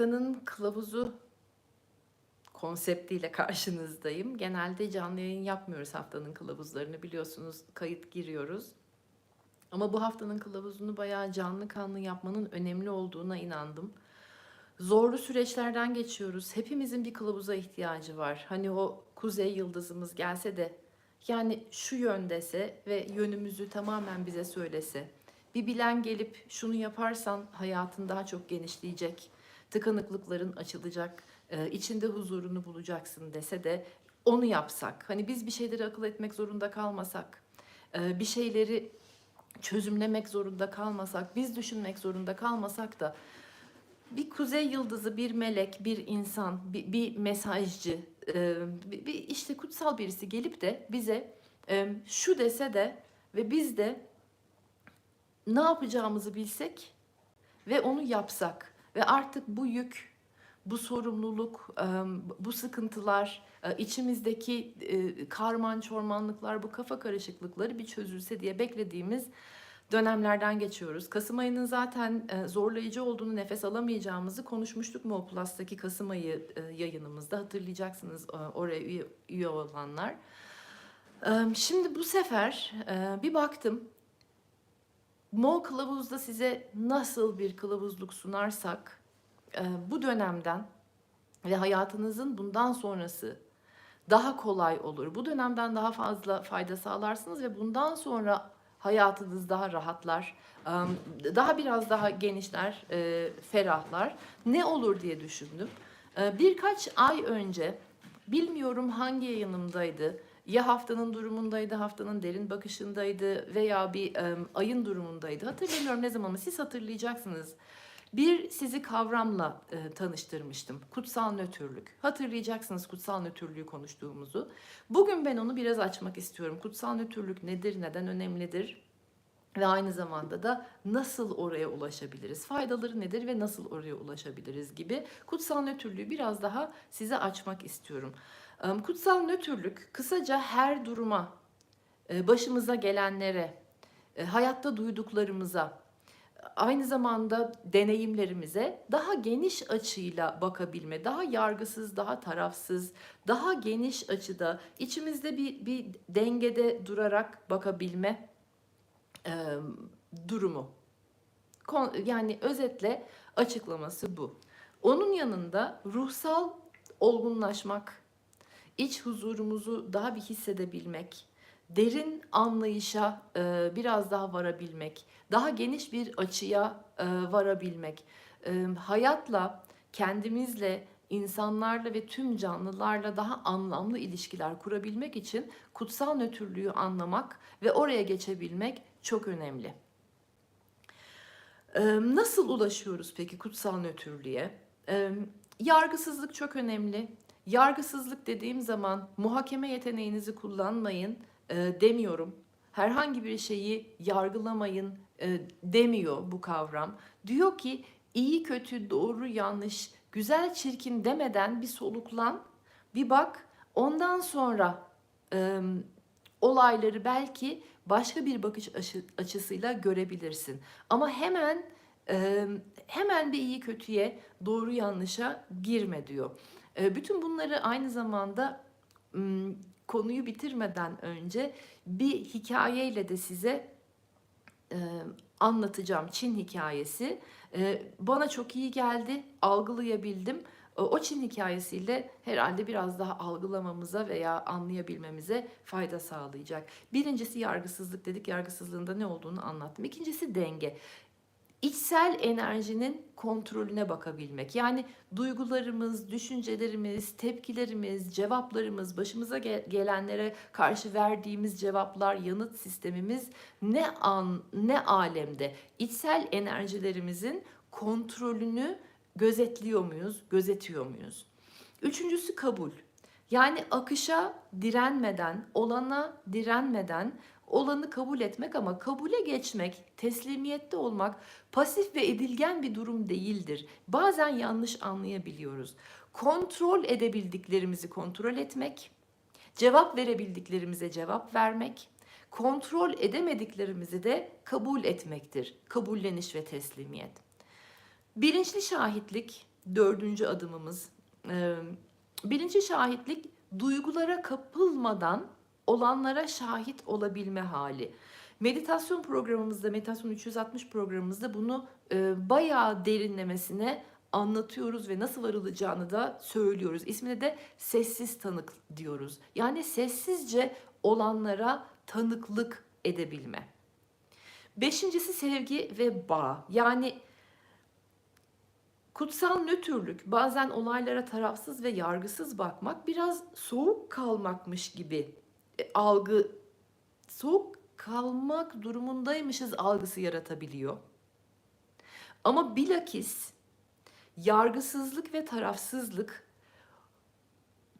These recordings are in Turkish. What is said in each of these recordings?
Haftanın kılavuzu konseptiyle karşınızdayım. Genelde canlı yayın yapmıyoruz haftanın kılavuzlarını biliyorsunuz kayıt giriyoruz. Ama bu haftanın kılavuzunu bayağı canlı kanlı yapmanın önemli olduğuna inandım. Zorlu süreçlerden geçiyoruz. Hepimizin bir kılavuza ihtiyacı var. Hani o kuzey yıldızımız gelse de yani şu yöndese ve yönümüzü tamamen bize söylese. Bir bilen gelip şunu yaparsan hayatın daha çok genişleyecek. Tıkanıklıkların açılacak. e, içinde huzurunu bulacaksın dese de onu yapsak. Hani biz bir şeyleri akıl etmek zorunda kalmasak. e, Bir şeyleri çözümlemek zorunda kalmasak, biz düşünmek zorunda kalmasak da bir kuzey yıldızı, bir melek, bir insan, bir, bir mesajcı, e, bir, işte kutsal birisi gelip de bize şu dese de ve biz de ne yapacağımızı bilsek ve onu yapsak ve artık bu yük, bu sorumluluk, bu sıkıntılar, içimizdeki karman çormanlıklar, bu kafa karışıklıkları bir çözülse diye beklediğimiz dönemlerden geçiyoruz. Kasım ayının zaten zorlayıcı olduğunu, nefes alamayacağımızı konuşmuştuk Mo Plus'taki Kasım ayı yayınımızda. Hatırlayacaksınız oraya üye, olanlar. Şimdi bu sefer bir baktım. Mo Kılavuz'da size nasıl bir kılavuzluk sunarsak e, bu dönemden ve hayatınızın bundan sonrası daha kolay olur. Bu dönemden daha fazla fayda sağlarsınız ve bundan sonra hayatınız daha rahatlar, em, daha biraz daha genişler, e, ferahlar. Ne olur diye düşündüm. E, Birkaç ay önce, bilmiyorum hangi yayınımdaydı, ya haftanın durumundaydı, haftanın derin bakışındaydı veya bir em, ayın durumundaydı. Hatırlamıyorum ne zaman ama siz hatırlayacaksınız. Bir sizi kavramla e, tanıştırmıştım. Kutsal nötrlük. Hatırlayacaksınız kutsal nötrlüğü konuştuğumuzu. Bugün ben onu biraz açmak istiyorum. Kutsal nötrlük nedir, neden önemlidir? Ve aynı zamanda da nasıl oraya ulaşabiliriz? Faydaları nedir ve nasıl oraya ulaşabiliriz gibi kutsal nötrlüğü biraz daha size açmak istiyorum. Kutsal nötrlük kısaca her duruma, e, başımıza gelenlere, e, hayatta duyduklarımıza, aynı zamanda deneyimlerimize daha geniş açıyla bakabilme, daha yargısız, daha tarafsız, daha geniş açıda içimizde bir, bir dengede durarak bakabilme e, durumu. Kon- Yani özetle açıklaması bu. Onun yanında ruhsal olgunlaşmak, iç huzurumuzu daha bir hissedebilmek, derin anlayışa e, biraz daha varabilmek, daha geniş bir açıya e, varabilmek, e, hayatla, kendimizle, insanlarla ve tüm canlılarla daha anlamlı ilişkiler kurabilmek için kutsal nötrlüğü anlamak ve oraya geçebilmek çok önemli. E, Nasıl ulaşıyoruz peki kutsal nötrlüğe? Yargısızlık çok önemli. Yargısızlık dediğim zaman muhakeme yeteneğinizi kullanmayın e, demiyorum. Herhangi bir şeyi yargılamayın e, demiyor bu kavram. Diyor ki iyi kötü doğru yanlış güzel çirkin demeden bir soluklan bir bak ondan sonra e, olayları belki başka bir bakış açı- açısıyla görebilirsin. Ama hemen hemen bir iyi kötüye doğru yanlışa girme diyor. Bütün bunları aynı zamanda konuyu bitirmeden önce bir hikayeyle de size e, anlatacağım. Çin hikayesi. Bana çok iyi geldi, algılayabildim. O Çin hikayesiyle herhalde biraz daha algılamamıza veya anlayabilmemize fayda sağlayacak. Birincisi yargısızlık dedik. Yargısızlığında ne olduğunu anlattım. İkincisi denge. İçsel enerjinin kontrolüne bakabilmek. Yani duygularımız, düşüncelerimiz, tepkilerimiz, cevaplarımız, başımıza ge- gelenlere karşı verdiğimiz cevaplar, yanıt sistemimiz ne an, ne alemde? İçsel enerjilerimizin kontrolünü gözetliyor muyuz, gözetiyor muyuz? Üçüncüsü kabul. Yani akışa direnmeden, olana direnmeden olanı kabul etmek ama kabule geçmek, teslimiyette olmak pasif ve edilgen bir durum değildir. Bazen yanlış anlayabiliyoruz. Kontrol edebildiklerimizi kontrol etmek, cevap verebildiklerimize cevap vermek, kontrol edemediklerimizi de kabul etmektir. Kabulleniş ve teslimiyet. Bilinçli şahitlik dördüncü adımımız. Birinci şahitlik duygulara kapılmadan olanlara şahit olabilme hali. Meditasyon programımızda, Meditasyon 360 programımızda bunu e, bayağı derinlemesine anlatıyoruz ve nasıl varılacağını da söylüyoruz. İsmine de sessiz tanık diyoruz. Yani sessizce olanlara tanıklık edebilme. Beşincisi sevgi ve bağ. Yani kutsal nötrlük, bazen olaylara tarafsız ve yargısız bakmak biraz soğuk kalmakmış gibi algı, soğuk kalmak durumundaymışız algısı yaratabiliyor. Ama bilakis yargısızlık ve tarafsızlık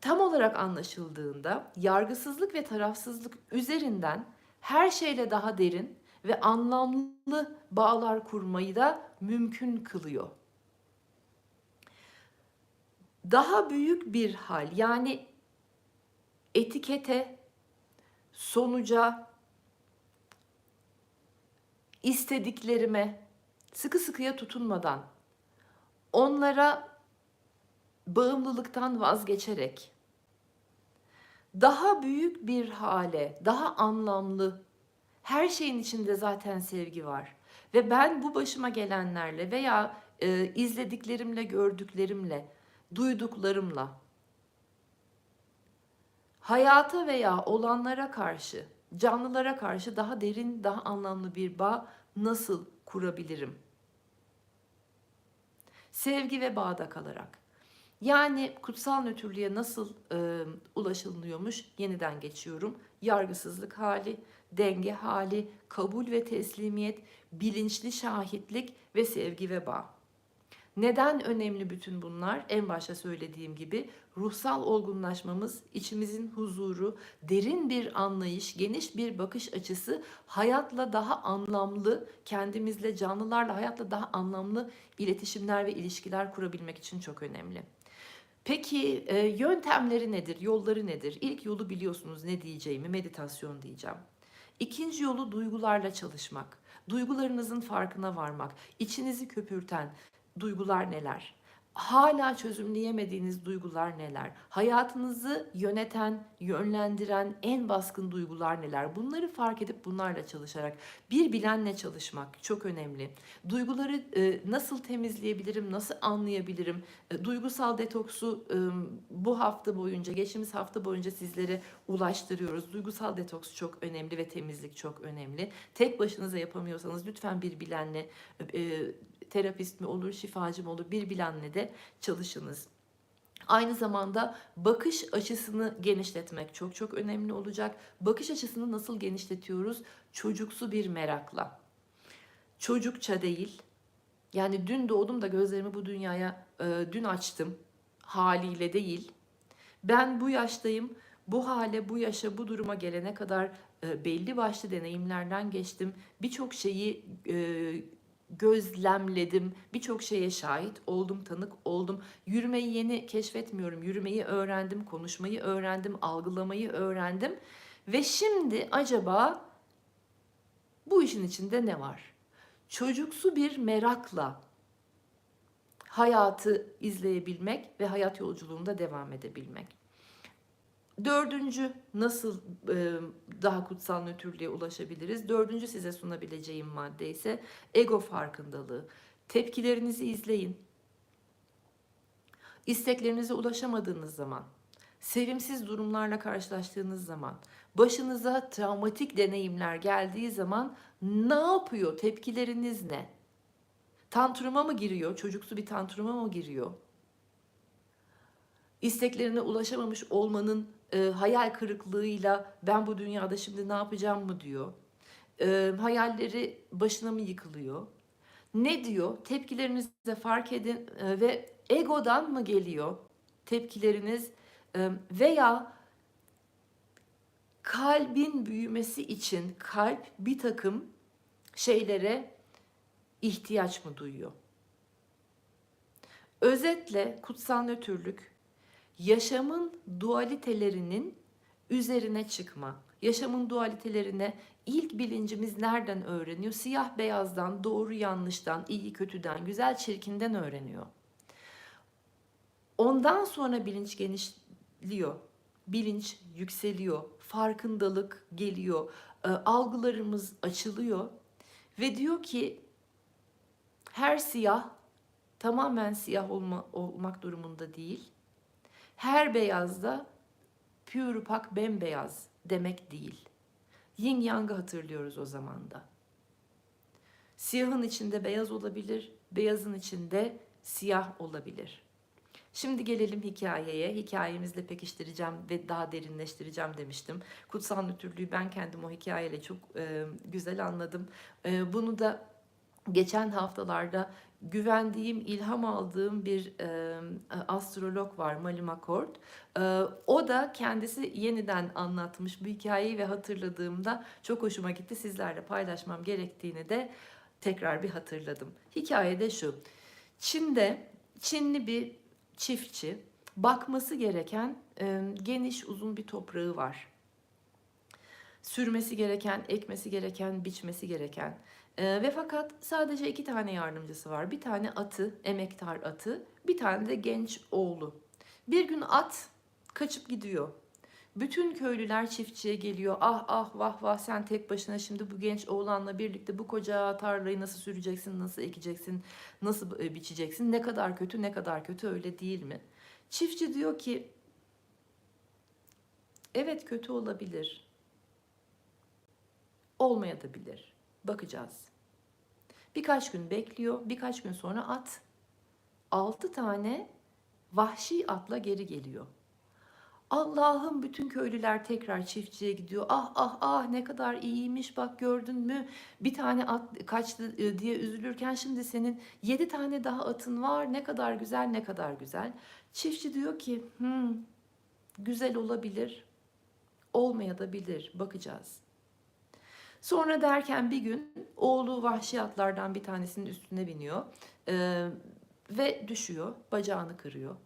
tam olarak anlaşıldığında yargısızlık ve tarafsızlık üzerinden her şeyle daha derin ve anlamlı bağlar kurmayı da mümkün kılıyor. Daha büyük bir hal yani etikete, sonuca, istediklerime sıkı sıkıya tutunmadan onlara bağımlılıktan vazgeçerek daha büyük bir hale, daha anlamlı, her şeyin içinde zaten sevgi var. Ve ben bu başıma gelenlerle veya e, izlediklerimle, gördüklerimle, duyduklarımla hayata veya olanlara karşı, canlılara karşı daha derin, daha anlamlı bir bağ nasıl kurabilirim? Sevgi ve bağda kalarak. Yani kutsal nötrlüğe nasıl e, ulaşılıyormuş? Yeniden geçiyorum. Yargısızlık hali, denge hali, kabul ve teslimiyet, bilinçli şahitlik ve sevgi ve bağ. Neden önemli bütün bunlar? En başta söylediğim gibi ruhsal olgunlaşmamız, içimizin huzuru, derin bir anlayış, geniş bir bakış açısı hayatla daha anlamlı, kendimizle, canlılarla hayatla daha anlamlı iletişimler ve ilişkiler kurabilmek için çok önemli. Peki e, yöntemleri nedir, yolları nedir? İlk yolu biliyorsunuz ne diyeceğimi, meditasyon diyeceğim. İkinci yolu duygularla çalışmak. Duygularınızın farkına varmak, içinizi köpürten, duygular neler? Hala çözümleyemediğiniz duygular neler? Hayatınızı yöneten, yönlendiren en baskın duygular neler? Bunları fark edip bunlarla çalışarak bir bilenle çalışmak çok önemli. Duyguları e, nasıl temizleyebilirim, nasıl anlayabilirim? E, duygusal detoksu e, bu hafta boyunca, geçtiğimiz hafta boyunca sizlere ulaştırıyoruz. Duygusal detoks çok önemli ve temizlik çok önemli. Tek başınıza yapamıyorsanız lütfen bir bilenle e, terapist mi olur, şifacı mı olur bir bilenle de çalışınız. Aynı zamanda bakış açısını genişletmek çok çok önemli olacak. Bakış açısını nasıl genişletiyoruz? Çocuksu bir merakla. Çocukça değil. Yani dün doğdum da gözlerimi bu dünyaya e, dün açtım haliyle değil. Ben bu yaştayım. Bu hale, bu yaşa, bu duruma gelene kadar e, belli başlı deneyimlerden geçtim. Birçok şeyi e, gözlemledim. Birçok şeye şahit oldum, tanık oldum. Yürümeyi yeni keşfetmiyorum. Yürümeyi öğrendim, konuşmayı öğrendim, algılamayı öğrendim. Ve şimdi acaba bu işin içinde ne var? Çocuksu bir merakla hayatı izleyebilmek ve hayat yolculuğunda devam edebilmek. Dördüncü nasıl e, daha kutsal nötrlüğe ulaşabiliriz? Dördüncü size sunabileceğim madde ise ego farkındalığı. Tepkilerinizi izleyin. İsteklerinize ulaşamadığınız zaman, sevimsiz durumlarla karşılaştığınız zaman, başınıza travmatik deneyimler geldiği zaman ne yapıyor? Tepkileriniz ne? Tantruma mı giriyor? Çocuksu bir tantruma mı giriyor? İsteklerine ulaşamamış olmanın e, hayal kırıklığıyla ben bu dünyada şimdi ne yapacağım mı diyor. E, hayalleri başına mı yıkılıyor? Ne diyor? Tepkilerinizi fark edin e, ve egodan mı geliyor tepkileriniz e, veya kalbin büyümesi için kalp bir takım şeylere ihtiyaç mı duyuyor? Özetle kutsal nötrlük yaşamın dualitelerinin üzerine çıkma. Yaşamın dualitelerine ilk bilincimiz nereden öğreniyor? Siyah beyazdan, doğru yanlıştan, iyi kötüden, güzel çirkinden öğreniyor. Ondan sonra bilinç genişliyor. Bilinç yükseliyor. Farkındalık geliyor. e, Algılarımız açılıyor. Ve diyor ki her siyah tamamen siyah olma, olmak durumunda değil. Her beyaz da pure pak bembeyaz demek değil. Yin Yang'ı hatırlıyoruz o zaman da. Siyahın içinde beyaz olabilir, beyazın içinde siyah olabilir. Şimdi gelelim hikayeye. Hikayemizle pekiştireceğim ve daha derinleştireceğim demiştim. Kutsal nötrlüğü ben kendim o hikayeyle çok e, güzel anladım. E, bunu da geçen haftalarda güvendiğim, ilham aldığım bir e, astrolog var Malum Akord. E, o da kendisi yeniden anlatmış bu hikayeyi ve hatırladığımda çok hoşuma gitti. Sizlerle paylaşmam gerektiğini de tekrar bir hatırladım. Hikaye de şu. Çin'de Çinli bir çiftçi bakması gereken e, geniş uzun bir toprağı var. Sürmesi gereken, ekmesi gereken, biçmesi gereken. E, ve fakat sadece iki tane yardımcısı var. Bir tane atı, emektar atı, bir tane de genç oğlu. Bir gün at kaçıp gidiyor. Bütün köylüler çiftçiye geliyor. Ah ah vah vah sen tek başına şimdi bu genç oğlanla birlikte bu koca tarlayı nasıl süreceksin, nasıl ekeceksin, nasıl e, biçeceksin? Ne kadar kötü, ne kadar kötü öyle değil mi? Çiftçi diyor ki evet kötü olabilir. Olmayabilir. Bakacağız. Birkaç gün bekliyor. Birkaç gün sonra at altı tane vahşi atla geri geliyor. Allah'ım bütün köylüler tekrar çiftçiye gidiyor. Ah ah ah ne kadar iyiymiş bak gördün mü? Bir tane at kaçtı e, diye üzülürken şimdi senin yedi tane daha atın var. Ne kadar güzel ne kadar güzel. Çiftçi diyor ki hmm, güzel olabilir olmayabilir bakacağız. Sonra derken bir gün oğlu vahşi atlardan bir tanesinin üstüne biniyor ee, ve düşüyor bacağını kırıyor.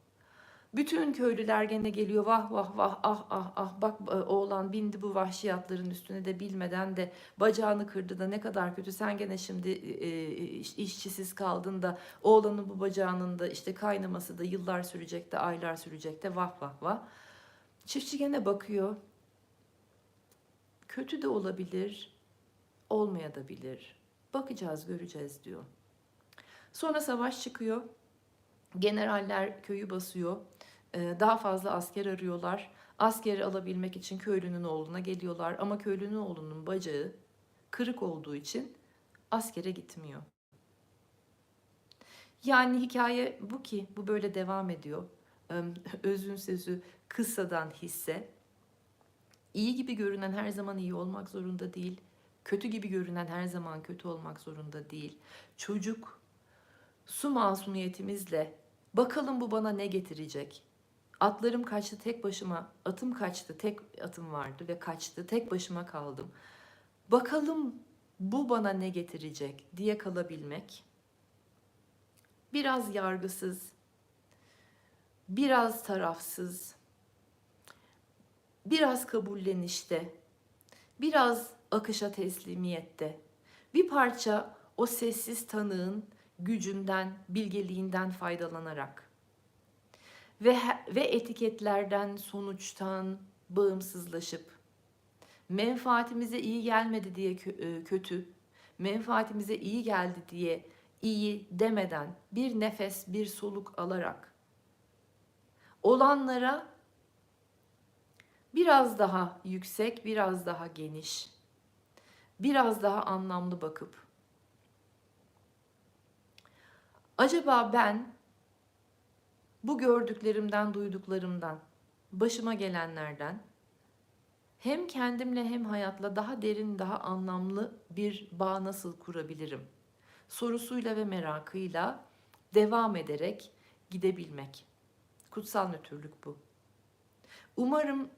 Bütün köylüler gene geliyor vah vah vah ah ah ah bak e, oğlan bindi bu vahşiyatların üstüne de bilmeden de bacağını kırdı da ne kadar kötü sen gene şimdi e, iş- işçisiz kaldın da oğlanın bu bacağının da işte kaynaması da yıllar sürecek de aylar sürecek de vah vah vah. Çiftçi gene bakıyor kötü de olabilir olmayabilir bakacağız göreceğiz diyor. Sonra savaş çıkıyor. Generaller köyü basıyor. Ee, Daha fazla asker arıyorlar. Askeri alabilmek için köylünün oğluna geliyorlar ama köylünün oğlunun bacağı kırık olduğu için askere gitmiyor. Yani hikaye bu ki bu böyle devam ediyor. Özün sözü kıssadan hisse. İyi gibi görünen her zaman iyi olmak zorunda değil. Kötü gibi görünen her zaman kötü olmak zorunda değil. Çocuk su masumiyetimizle bakalım bu bana ne getirecek? Atlarım kaçtı tek başıma, atım kaçtı, tek atım vardı ve kaçtı, tek başıma kaldım. Bakalım bu bana ne getirecek diye kalabilmek. Biraz yargısız, biraz tarafsız, biraz kabullenişte, biraz akışa teslimiyette, bir parça o sessiz tanığın gücünden, bilgeliğinden faydalanarak ve ve etiketlerden, sonuçtan bağımsızlaşıp menfaatimize iyi gelmedi diye e, kötü, menfaatimize iyi geldi diye iyi demeden bir nefes, bir soluk alarak olanlara biraz daha yüksek, biraz daha geniş, biraz daha anlamlı bakıp acaba ben bu gördüklerimden, duyduklarımdan, başıma gelenlerden hem kendimle hem hayatla daha derin, daha anlamlı bir bağ nasıl kurabilirim? Sorusuyla ve merakıyla devam ederek gidebilmek. Kutsal nötrlük bu. Umarım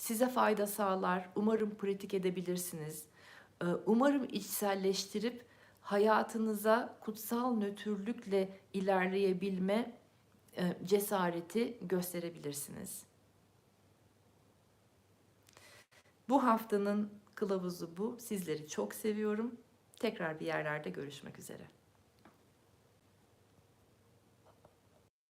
size fayda sağlar. Umarım pratik edebilirsiniz. Ee, Umarım içselleştirip hayatınıza kutsal nötrlükle ilerleyebilme e, cesareti gösterebilirsiniz. Bu haftanın kılavuzu bu. Sizleri çok seviyorum. Tekrar bir yerlerde görüşmek üzere.